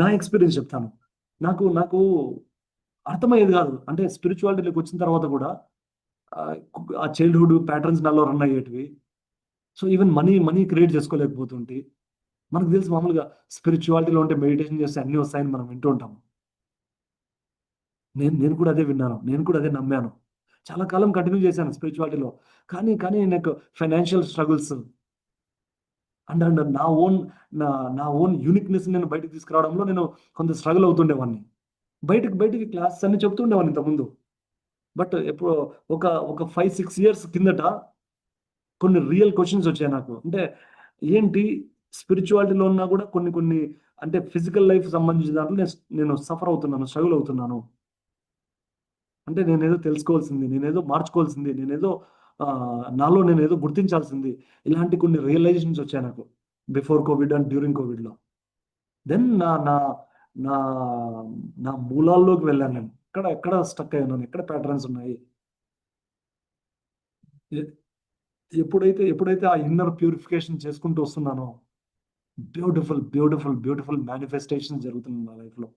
నా ఎక్స్పీరియన్స్ చెప్తాను. నాకు నాకు అర్థమయ్యేది కాదు. అంటే స్పిరిచువాలిటీలోకి వచ్చిన తర్వాత కూడా ఆ చైల్డ్హుడ్ ప్యాటర్న్స్ నాలో run అయ్యేటివి. So even money money create చేసుకోలేకపోతుంటే మనకు తెలుసు మామూలుగా స్పిరిచువాలిటీలో ఉంటే మెడిటేషన్ చేస్తే అన్నీ వస్తాయని మనం వింటూ ఉంటాము. నేను నేను కూడా అదే విన్నాను. నేను కూడా అదే నమ్మాను. చాలా కాలం కంటిన్యూ చేశాను స్పిరిచువాలిటీలో కానీ కానీ నాకు ఫైనాన్షియల్ స్ట్రగుల్స్ అండ్ అండ్ నా ఓన్ నా నా ఓన్ యూనిక్నెస్ నేను బయటకు తీసుకురావడంలో నేను కొంత స్ట్రగుల్ అవుతుండేవాడిని బయటకు బయటికి క్లాసెస్ అన్ని చెప్తుండేవాడిని ఇంతకుముందు. బట్ ఎప్పుడు ఒక ఒక ఫైవ్ సిక్స్ ఇయర్స్ కిందట కొన్ని రియల్ క్వశ్చన్స్ వచ్చాయి నాకు. అంటే ఏంటి స్పిరిచువాలిటీలో ఉన్నా కూడా కొన్ని కొన్ని అంటే ఫిజికల్ లైఫ్ సంబంధించిన దాంట్లో నేను నేను సఫర్ అవుతున్నాను స్ట్రగుల్ అవుతున్నాను. అంటే నేనేదో తెలుసుకోవాల్సింది నేనేదో మార్చుకోవాల్సింది నేనేదో నాలో నేను ఏదో గుర్తించాల్సింది. ఇలాంటి కొన్ని రియలైజేషన్స్ వచ్చాయి నాకు. బిఫోర్ కోవిడ్ అండ్ డ్యూరింగ్ కోవిడ్లో దెన్ నా నా నా నా మూలాల్లోకి వెళ్ళాను నేను. ఎక్కడ ఎక్కడ స్టక్ అయి ఉన్నాను ఎక్కడ ప్యాటర్న్స్ ఉన్నాయి? ఎప్పుడైతే ఎప్పుడైతే ఆ ఇన్నర్ ప్యూరిఫికేషన్ చేసుకుంటూ వస్తున్నానో బ్యూటిఫుల్ బ్యూటిఫుల్ బ్యూటిఫుల్ మేనిఫెస్టేషన్ జరుగుతుంది నా లైఫ్లో